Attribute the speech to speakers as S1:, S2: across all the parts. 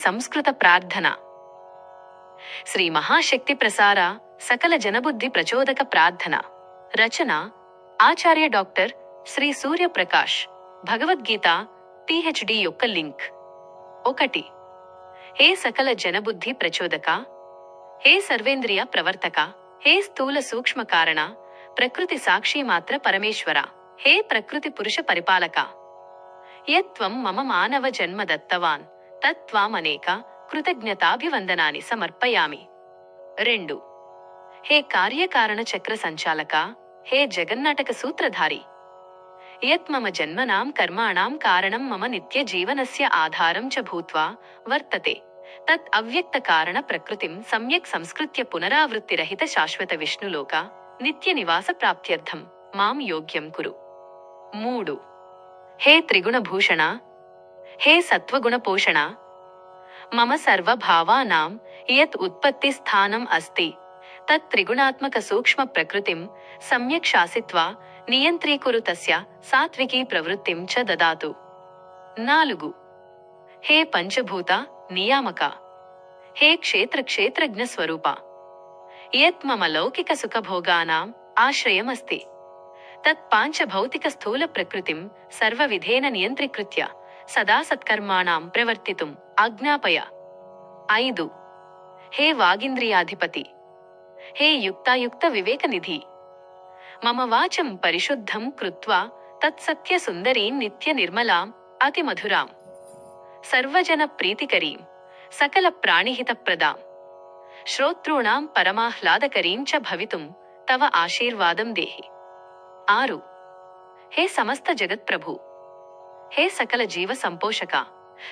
S1: సంస్కృత ప్రార్థన. శ్రీ మహాశక్తి ప్రసార సకల జనబుద్ధి ప్రచోదక ప్రార్థన. రచన ఆచార్య డాక్టర్ శ్రీ సూర్యప్రకాష్. భగవద్గీత పిహెచ్డి యొక్క లింక్. ఒకటి. హే సకల జనబుద్ధి ప్రచోదక. హే సర్వేంద్రియ ప్రవర్తక. హే స్థూల సూక్ష్మ కారణ. ప్రకృతి సాక్షి మాత్ర పరమేశ్వర. హే ప్రకృతి పురుష పరిపాలక. యత్వం మమ మానవ జన్మ దత్తవాన్. తత్వామనేక కృతజ్ఞతాభివందనాన్ని సమర్పయామి. రెండు. హే కార్యకారణ చక్ర సంచాలక హే జగన్నాటక సూత్రధారి. యత్ మమ జన్మనాం కర్మాణాం కారణం మమ నిత్య జీవనస్య ఆధారం చ భూత్వా వర్తతే. తత్ అవ్యక్త కారణ ప్రకృతిం సమ్యక్ సంస్కృత్య పునరావృత్తిరహిత శాశ్వత విష్ణులోక నిత్య నివాస ప్రాప్త్యర్థం. మాం యోగ్యం కురు. మూడు. హే త్రిగుణభూషణ హే సత్వగుణ పోషణ మమ సర్వభావానాం యత్ ఉత్పత్తి స్థానం అస్తి. తత్ త్రిగుణాత్మక సూక్ష్మ ప్రకృతిం సమ్యక్ శాసిత్వా నియంత్రీకురు తస్య సాత్వికీ ప్రవృత్తిం చ దదాతు. నాలుగు. హే పంచభూత నియామక. హే క్షేత్ర క్షేత్రజ్ఞ స్వరూప. యత్ మమ లౌకిక సుఖభోగానాం ఆశ్రయమస్తి. తత్ పాంచభౌతిక స్థూల ప్రకృతిం సర్వవిధేన నియంత్రీకృత్య. సదా సత్కర్మాణాం ప్రవర్తితుం. ఆజ్ఞాపయ. ఐదు. హే వాగింద్రియాధిపతి. హే యుక్తాయుక్త వివేకనిధి. మమ వాచం పరిశుద్ధం కృత్వా తత్సత్యసుందరీం నిత్య నిర్మలాం అతిమధురాం. సర్వజన ప్రీతికరీం. సకల ప్రాణిహితప్రదాం. శ్రోతృణాం పరమాహ్లాదకరీం చ భవితుం తవ ఆశీర్వాదం దేహి. ఆరు. హే సమస్త జగత్ప్రభు. హే సకల జీవ సంపోషక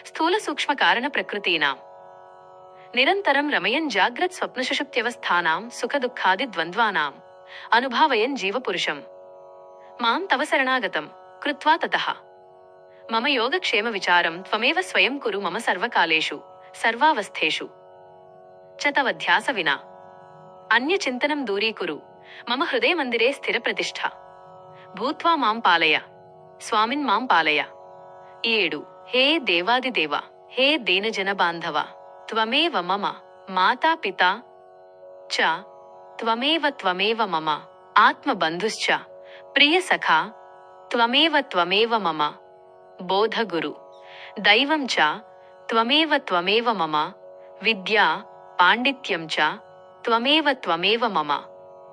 S1: స్థూల సూక్ష్మ కారణ ప్రకృతీనాం. నిరంతరం రమయన్ జాగ్రత్ స్వప్నసుషుప్త్యవస్థానాం సుఖదుఃఖాది ద్వంద్వానాం అనుభావయన్ జీవపురుషం. మాం తవ శరణాగతం కృత్వా తత. మమ యోగక్షేమ విచారం త్వమేవ స్వయం కురు మమ సర్వకాలేషు సర్వావస్థేషు. చతవధ్యాస వినా. అన్యచింతనం దూరీకురు మమ హృదయ మందిరే స్థిర ప్రతిష్ఠ. భూత్వా మాం పాలయ స్వామిన్ మాం పాలయ. ఏడు. హే దేవాదిదేవ హే దేనజన బాంధవ త్వమేవ మమ మాతా పితా చ త్వమేవ త్వమేవ మమ ఆత్మబంధుశ్చ ప్రియ సఖా త్వమేవ త్వమేవ మమ బోధగురు. దైవం చ త్వమేవ త్వమేవ మమ విద్యా పాండిత్యం చ త్వమేవ త్వమేవ మమ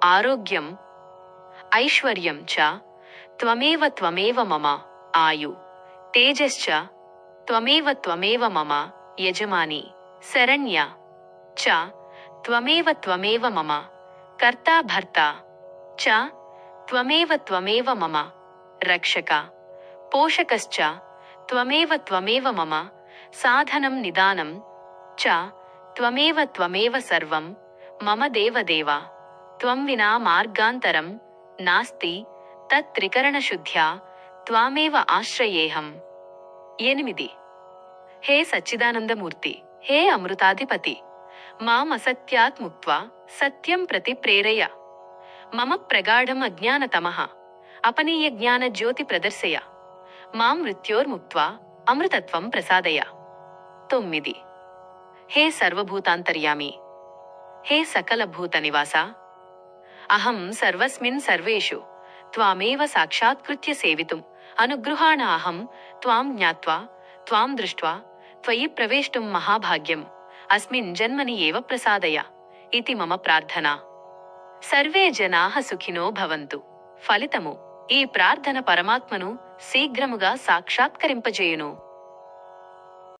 S1: ఆరోగ్యం ఐశ్వర్యం చ త్వమేవ త్వమేవ మమ ఆయు. తేజశ్చ త్వమేవ త్వమేవ మమ యజమాని శరణ్య చ త్వమేవ త్వమేవ మమ కర్తా భర్తా చ త్వమేవ త్వమేవ మమ రక్షక పోషకశ్చ త్వమేవ త్వమేవ మమ సాధనం నిదానం చ త్వమేవ త్వమేవ సర్వం మమ దేవదేవ త్వం వినా మార్గాంతరం నాస్తి తత్త్రికరణశుద్ధ్యా త్వామేవ ఆశ్రయేహం ఎనిమిది. హే సచ్చిదానందమూర్తి హే అమృతాధిపతి మాం అసత్యాత్ ముక్త్వా సత్యం ప్రతి ప్రేరయ. మమ ప్రగాఢం అజ్ఞానతమ అపనీయ జ్ఞాన జ్యోతి ప్రదర్శయ. మాం మృత్యోర్ముక్త్వా అమృతత్వం ప్రసాదయ. తొమ్మిది. హే సర్వభూతాంతర్యామి హే సకల భూత నివాస. అహం సర్వస్మిన్ సర్వేషు త్వామేవ సాక్షాత్కృత్య సేవితుం అనుగృహాణ అహం త్వాం జ్ఞాత్వా త్వాం దృష్ట్వా త్వయి ప్రవేष्टुं మహాభాగ్యం అస్మిన్ జన్మని ఏవ ప్రసాదయ ఇతి మమ ప్రార్థన సర్వే జనాః సుఖినో భవంతు ఫలితము ఈ ప్రార్థన పరమాత్మను శీఘ్రముగా సాక్షాత్కరింపజేయును